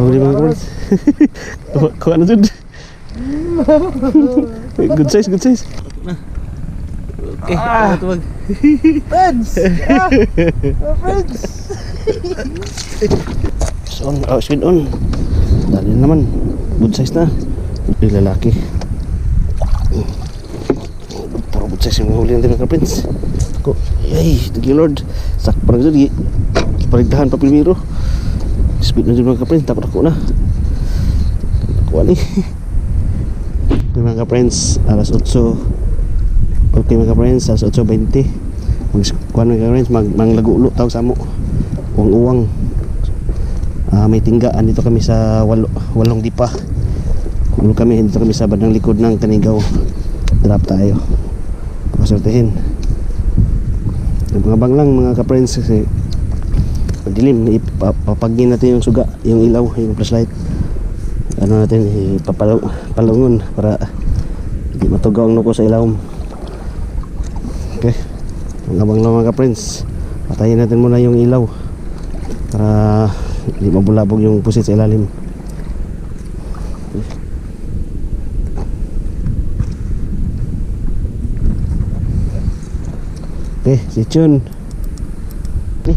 Huli mga kapres. Kuha- Kuha na dyan. good size, good size. Okay, ah. tuwag. Friends! Ah! Ah, friends! On, oh, speed on. Dali na naman. Good size na. Yung lalaki. Puro good size yung huli natin mga kapres. Ako, ay, thank you Lord. Sak parang dyan, parigdahan pa primero. Speed na dyan mga kapres, takot ako na. Kuha ni. Okay mga friends, alas 8. Okay mga friends, alas 8.20. Mag kuha mga friends, mag manglagulo tawag sa mo. Uwang-uwang. Ah, may tinggaan dito kami sa walo, walong dipa. Ulo kami dito kami sa bandang likod ng Tanigaw. Drop tayo. Pasortehin. Mga bang lang mga ka-friends kasi madilim ipapagin natin yung suga, yung ilaw, yung flashlight. Ano natin ipapalungon para hindi matugaw ang nuko sa ilawom. Okay. Mga bang lang mga ka-friends. Patayin natin muna yung ilaw para hindi mabulabog yung pusit sa ilalim okay si Chun okay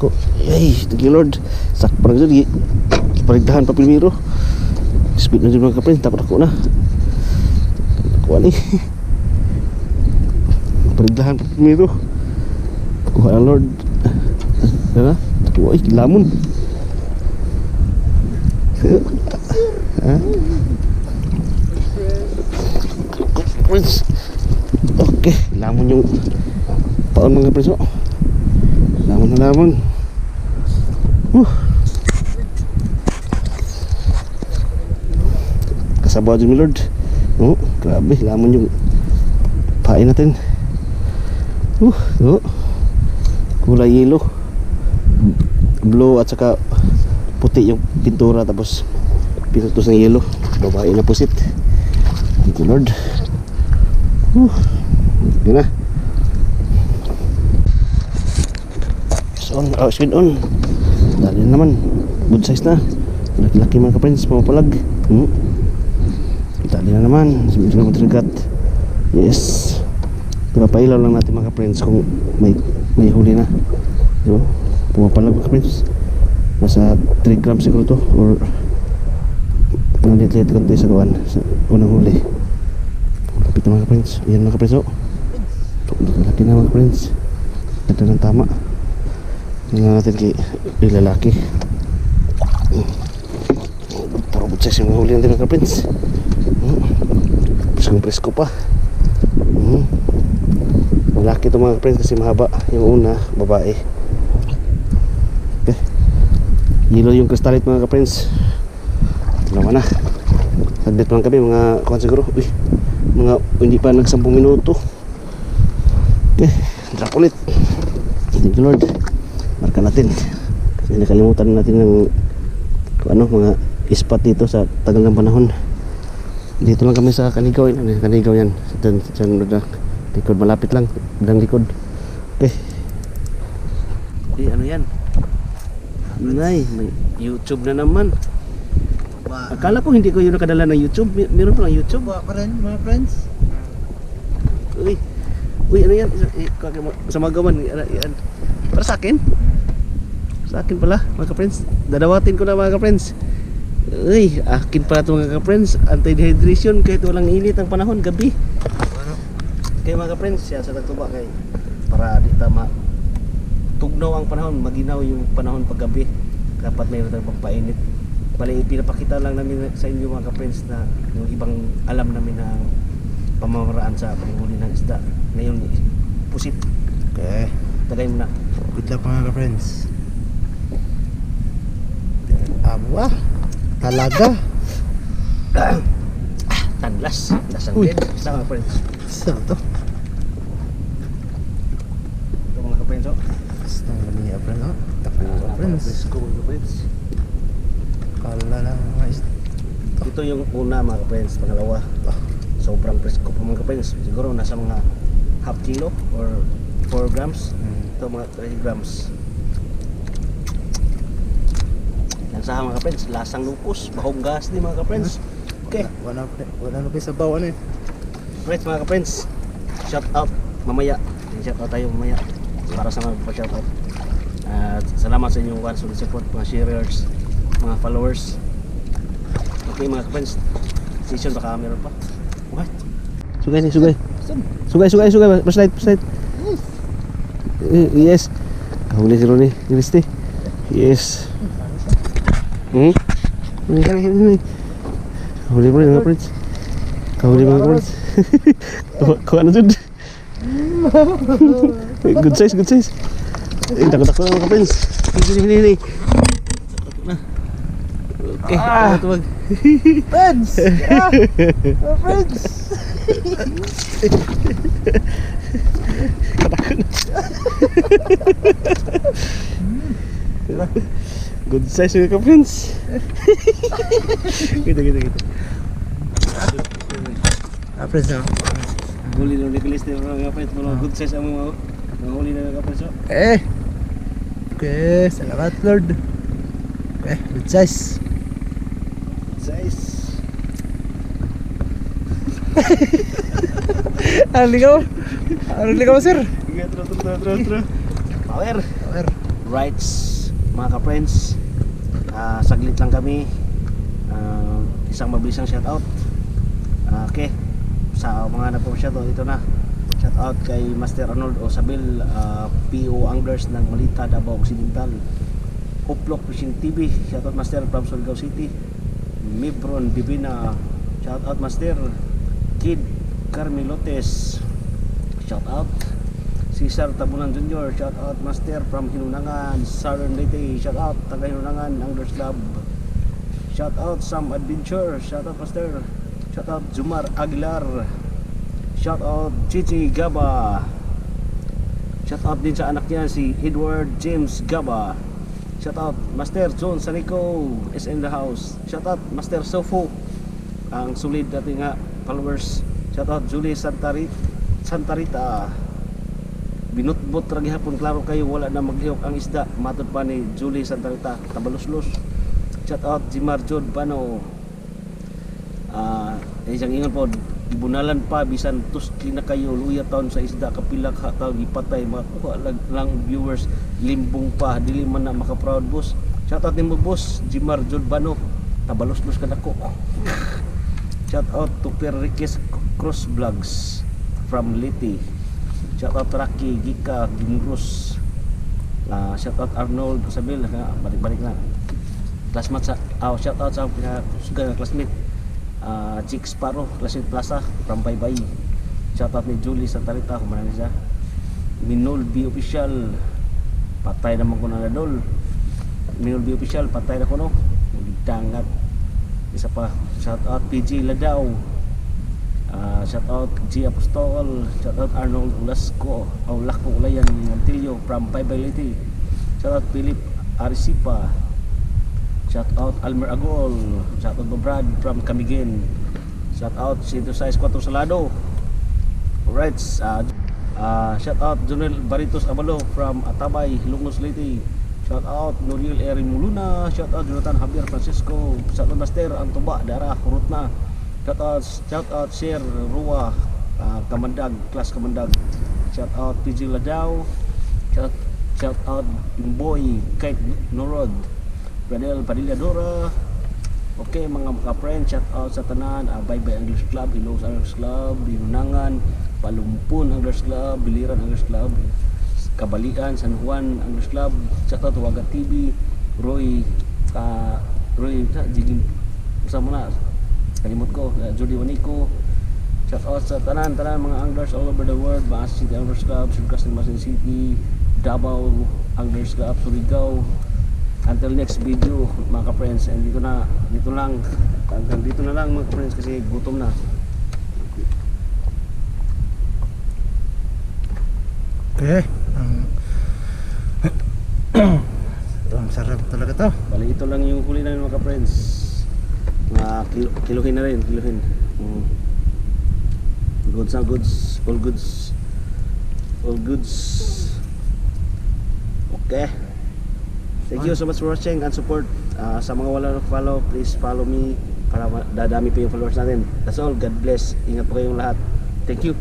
ko ay thank you Lord sak parang dyan parigdahan pa primero speed na dyan mga kaprin takot ako na kuha ni parigdahan pa primero kuha ang Lord Diba? Uy, lamon. ha? Prince. Okay, lamon yung paon mga prince. Lamon na lamon. Uh. Kasabaw din mi Lord. Oh, grabe, lamon yung pain natin. Uh, oh. Kulay yellow blue at saka puti yung pintura tapos pinutos ng yellow babae na pusit thank you lord Whew. yun na on oh speed on. Dali na naman. Good size na. Laki-laki mga ka-friends pumapalag hmm. dali na naman. Hindi na matrigat yes. Pinapailaw lang natin mga ka-friends kung may may huli na. Di ba? Pumapalag mga friends nasa 3 grams siguro to or nalit-lit konti sa kuwan sa unang huli. Lapit na mga friends yan mga friends oh. Laki na mga friends ganda ng tama tingnan natin kay yung lalaki puro butses yung huli natin mga friends pusang presko pa Hmm. malaki to mga friends kasi mahaba yung una babae Yellow yung kristalit mga ka-friends. Naman na. Saglit lang kami mga kuhan siguro. Uy, mga hindi pa nag 10 minuto. Okay, drop ulit. Thank you Lord. Marka natin. Kasi nakalimutan natin ng ano, mga ispat dito sa tagal ng panahon. Dito lang kami sa Kanigaw. Yan. Kanigaw yan. Diyan, diyan, diyan, likod malapit lang. Dang likod. Okay. Eh, ano yan? Nay, may YouTube na naman. Ba, Akala ko hindi ko yun nakadala ng YouTube. Mer- Meron pa ng YouTube. ba pa rin mga friends? Uy, uy, ano yan? Eh, Sa magawan. Ano, yan. Para sa akin? Sa akin pala, mga ka-friends. Dadawatin ko na mga ka-friends. Uy, akin pala ito mga ka-friends. Anti-dehydration kahit walang init ang panahon, gabi. Ano? Kaya mga ka-friends, siya sa nagtuba kay para di tama tugnaw ang panahon, maginaw yung panahon paggabi. Dapat mayroon tayong pagpainit. Bali, pinapakita lang namin sa inyo mga ka-friends na yung ibang alam namin na pamamaraan sa panghuli ng isda. Ngayon, pusit. Okay. Tagay mo na. Good luck mga ka-friends. Aba, talaga. Tanlas. Lasang Uy. din. Basta mga friends. Saan to? Ito mga ka-friends. Oh. Nga niya friend oh. Tako mga friends. Presko mga ka-friends. Kala lang mga. Ito yung una mga ka-friends. Pangalawa. Sobrang presko pa mga ka-friends. Siguro nasa mga half kilo or 4 grams. Hmm. Ito mga 3 grams. Basa mga friends, lasang lupos, bahong gas ni mga friends. Okay, Wala, wala na pa sa bawa na eh. friends mga friends. Shout out mamaya. Shout out tayo mamaya para sa mga shout out. At salamat sa inyong once support mga sharers, mga followers. Okay mga friends. Session baka meron pa. What? Sugay sugay. Sugay sugay sugay. Paslide paslide. Eh, Yes. Kahuli si Ronnie. Yes. Hmm? Ini kan ini. Kahuli mo rin mga friends. Kahuli mga friends. Ano dun? good size, good size. Eh, takot-takot na mga friends. Ini. Takot na. Okay, ah. tuwag. Friends! Ah! Friends! Good size mga ka-friends. Gitu, gitu, gitu. Ah, friends na. Huli na Nicholas na mga ka-friends. Mga good size ang mga huli na ka-friends. oh. Eh! Okay, salamat Lord. Eh, good size. Good size. Ano ligaw? Ano ligaw, sir? Tro, tro, tro, tro. Power. Power. rights mga ka-friends Ah, saglit lang kami. Ah, isang mabilisang shoutout. Ah, okay. Sa mga nagpo-shoutout ito na. Shoutout kay Master Arnold Osabil uh, PO Anglers ng Malita Davao Occidental. Uplok Fishing TV shoutout Master from Surigao City. Mibron Divina. Shoutout Master. Kid Carmilotes shoutout Cesar Tabunan Jr. Shout out Master from Hinunangan Southern Leyte Shout out taga Hinunangan Anglers Club. Shout out Sam Adventure Shout out Master. Shout out Jumar Aguilar. Shout out Chichi Gaba. Shout out din sa anak niya si Edward James Gaba. Shout out Master John Sanico is in the house. Shout out Master Sofo ang solid natin nga followers. Shout out Julie Santarit Santarita binutbot ra gihapon klaro kayo wala na maglihok ang isda. Matod pa ni Julie Santarita tabaluslos shout out Jimar Jod Pano ah uh, isang ingon po ibunalan pa bisan tuski na kayo luya taon sa isda kapila ka taon ipatay. Makakuha lang, lang viewers limbong pa dili man na maka proud boss. Shout out nimo boss Jimar Jod Pano tabaluslos ka nako. Shout out to Perriquez Cross Vlogs from Liti shout out Rocky Gika Gimrus uh, shout out Arnold Sabil na balik-balik na. Classmate sa oh, shout out sa pinaka suga nga classmate. Uh, Chick Sparrow classmate Plaza from Baybay. Shout out ni Julie Santarita kumanan siya. Minol B official patay naman ko na nadol Minol B official patay na ko no dangat isa pa shout out PG Ladaw Uh, shout out G Apostol, shout out Arnold Ulasco, Aulako Ulayan Montillo from Paibaliti. Shout out Philip Arisipa. Shout out Almer Agol, shout out Brad from Camigin. Shout out Synthesize 4 Salado. Alright, uh, uh, shout out Jonel Baritos Abalo from Atabay, Lungos Liti. Shout out Nuriel Erin Muluna, shout out Jonathan Javier Francisco, shout out Master Antuba Dara Hurutna. Shout out, shout out Sir Rua uh, Kamandag, Class Kamandag. Shout out PG Ladaw. Shout, shout out Imboy, Kate Norod. Bradel Padilla Dora. Okay mga ka-friend, shout out sa tanan, uh, Bye Bye English Club, Hilos English Club, Binunangan, Palumpun English Club, Biliran English Club, Kabalian, San Juan English Club, shout out Waga TV, Roy, uh, Roy, Jiging, sa mo na, kalimot ko uh, Judy Wanico. Shout out sa tanan tanan mga anglers all over the world. Baas City Anglers Club ng Masin City Davao Anglers Club Surigao. Until next video mga ka-friends and dito na dito lang. Hanggang dito na lang mga ka-friends kasi gutom na. Okay. Ang ang sarap talaga to. bali ito lang yung huli namin mga ka-friends mga kilo, kiluhin na rin kiluhin mm. goods na goods all goods all goods okay Thank you so much for watching and support. Ah, sa mga wala follow, please follow me para dadami pa yung followers natin. That's all. God bless. Ingat po kayong lahat. Thank you.